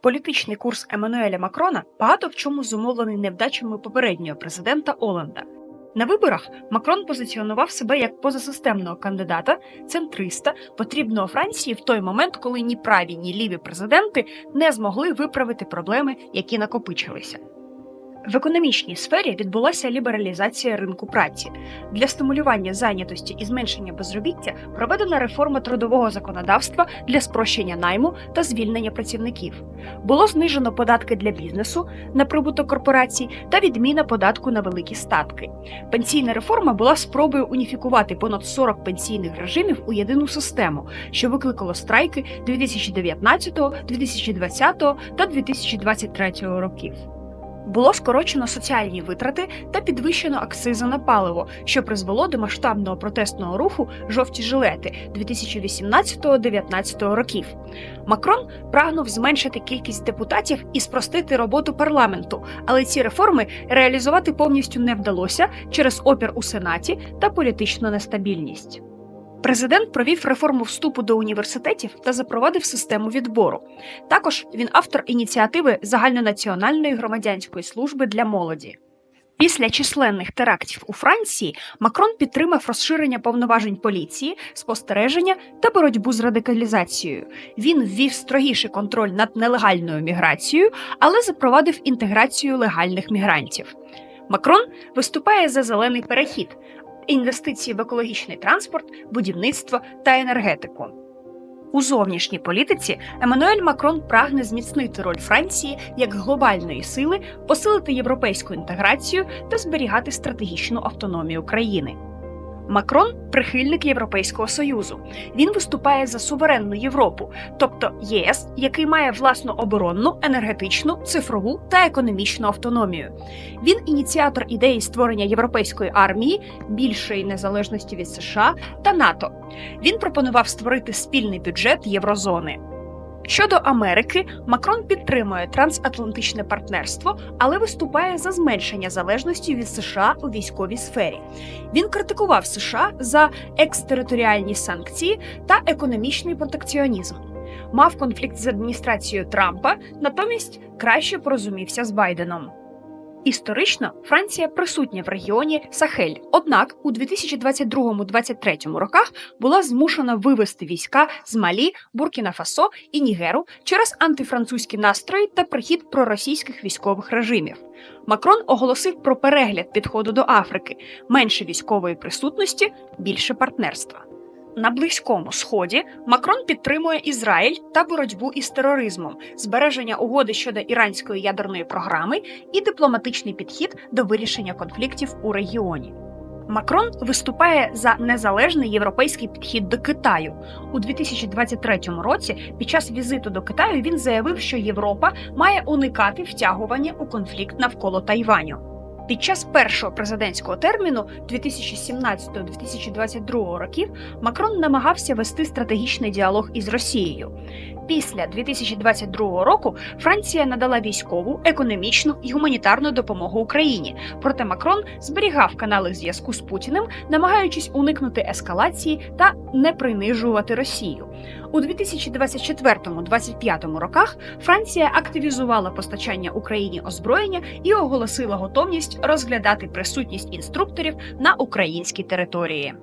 Політичний курс Еммануеля Макрона багато в чому зумовлений невдачами попереднього президента Оланда. На виборах Макрон позиціонував себе як позасистемного кандидата, центриста, потрібного Франції в той момент, коли ні праві, ні ліві президенти не змогли виправити проблеми, які накопичилися. В економічній сфері відбулася лібералізація ринку праці. Для стимулювання зайнятості і зменшення безробіття проведена реформа трудового законодавства для спрощення найму та звільнення працівників. Було знижено податки для бізнесу на прибуток корпорацій та відміна податку на великі статки. Пенсійна реформа була спробою уніфікувати понад 40 пенсійних режимів у єдину систему, що викликало страйки 2019, 2020 та 2023 років. Було скорочено соціальні витрати та підвищено акцизи на паливо, що призвело до масштабного протестного руху жовті жилети 2018-19 років. Макрон прагнув зменшити кількість депутатів і спростити роботу парламенту, але ці реформи реалізувати повністю не вдалося через опір у сенаті та політичну нестабільність. Президент провів реформу вступу до університетів та запровадив систему відбору. Також він автор ініціативи загальнонаціональної громадянської служби для молоді. Після численних терактів у Франції Макрон підтримав розширення повноважень поліції, спостереження та боротьбу з радикалізацією. Він ввів строгіший контроль над нелегальною міграцією, але запровадив інтеграцію легальних мігрантів. Макрон виступає за зелений перехід, інвестиції в екологічний транспорт, будівництво та енергетику. У зовнішній політиці Еммануель Макрон прагне зміцнити роль Франції як глобальної сили, посилити європейську інтеграцію та зберігати стратегічну автономію країни. Макрон прихильник Європейського союзу. Він виступає за суверенну Європу, тобто ЄС, який має власну оборонну, енергетичну, цифрову та економічну автономію. Він ініціатор ідеї створення європейської армії, більшої незалежності від США та НАТО. Він пропонував створити спільний бюджет єврозони. Щодо Америки, Макрон підтримує трансатлантичне партнерство, але виступає за зменшення залежності від США у військовій сфері. Він критикував США за екстериторіальні санкції та економічний протекціонізм. Мав конфлікт з адміністрацією Трампа, натомість краще порозумівся з Байденом. Історично Франція присутня в регіоні Сахель, однак у 2022-2023 роках була змушена вивести війська з Малі, Буркіна-Фасо і Нігеру через антифранцузькі настрої та прихід проросійських військових режимів. Макрон оголосив про перегляд підходу до Африки, менше військової присутності, більше партнерства. На близькому сході Макрон підтримує Ізраїль та боротьбу із тероризмом, збереження угоди щодо іранської ядерної програми і дипломатичний підхід до вирішення конфліктів у регіоні. Макрон виступає за незалежний європейський підхід до Китаю у 2023 році. Під час візиту до Китаю він заявив, що Європа має уникати втягування у конфлікт навколо Тайваню. Під час першого президентського терміну 2017-2022 років Макрон намагався вести стратегічний діалог із Росією. Після 2022 року Франція надала військову, економічну і гуманітарну допомогу Україні. Проте Макрон зберігав канали зв'язку з Путіним, намагаючись уникнути ескалації та не принижувати Росію. У 2024-2025 роках Франція активізувала постачання Україні озброєння і оголосила готовність розглядати присутність інструкторів на українській території.